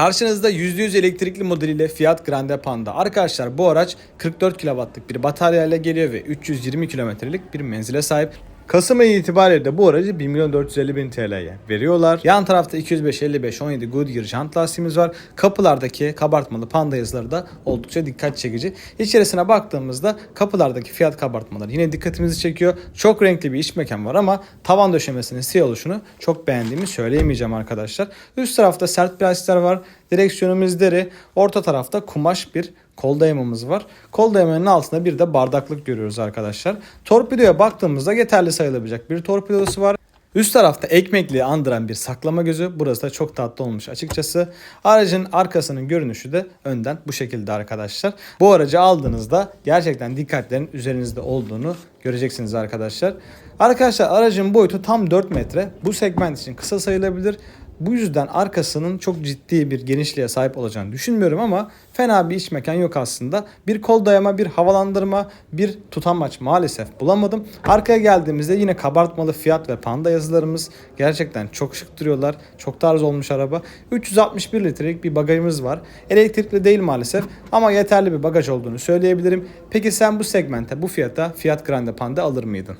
Karşınızda %100 elektrikli modeliyle Fiat Grande Panda. Arkadaşlar bu araç 44 kW'lık bir bataryayla geliyor ve 320 kilometrelik bir menzile sahip. Kasım ayı itibariyle de bu aracı 1 milyon 450 bin TL'ye veriyorlar. Yan tarafta 205 55 17 Goodyear jant lastiğimiz var. Kapılardaki kabartmalı panda yazıları da oldukça dikkat çekici. İçerisine baktığımızda kapılardaki fiyat kabartmaları yine dikkatimizi çekiyor. Çok renkli bir iç mekan var ama tavan döşemesinin siyah oluşunu çok beğendiğimi söyleyemeyeceğim arkadaşlar. Üst tarafta sert plastikler var. Direksiyonumuz deri. Orta tarafta kumaş bir kol dayamamız var. Kol dayamanın altında bir de bardaklık görüyoruz arkadaşlar. Torpidoya baktığımızda yeterli sayılabilecek bir torpidosu var. Üst tarafta ekmekliği andıran bir saklama gözü. Burası da çok tatlı olmuş açıkçası. Aracın arkasının görünüşü de önden bu şekilde arkadaşlar. Bu aracı aldığınızda gerçekten dikkatlerin üzerinizde olduğunu göreceksiniz arkadaşlar. Arkadaşlar aracın boyutu tam 4 metre. Bu segment için kısa sayılabilir. Bu yüzden arkasının çok ciddi bir genişliğe sahip olacağını düşünmüyorum ama fena bir iç mekan yok aslında. Bir kol dayama, bir havalandırma, bir tutamaç maalesef bulamadım. Arkaya geldiğimizde yine kabartmalı fiyat ve panda yazılarımız gerçekten çok şık duruyorlar. Çok tarz olmuş araba. 361 litrelik bir bagajımız var. Elektrikli değil maalesef ama yeterli bir bagaj olduğunu söyleyebilirim. Peki sen bu segmente, bu fiyata Fiat Grande Panda alır mıydın?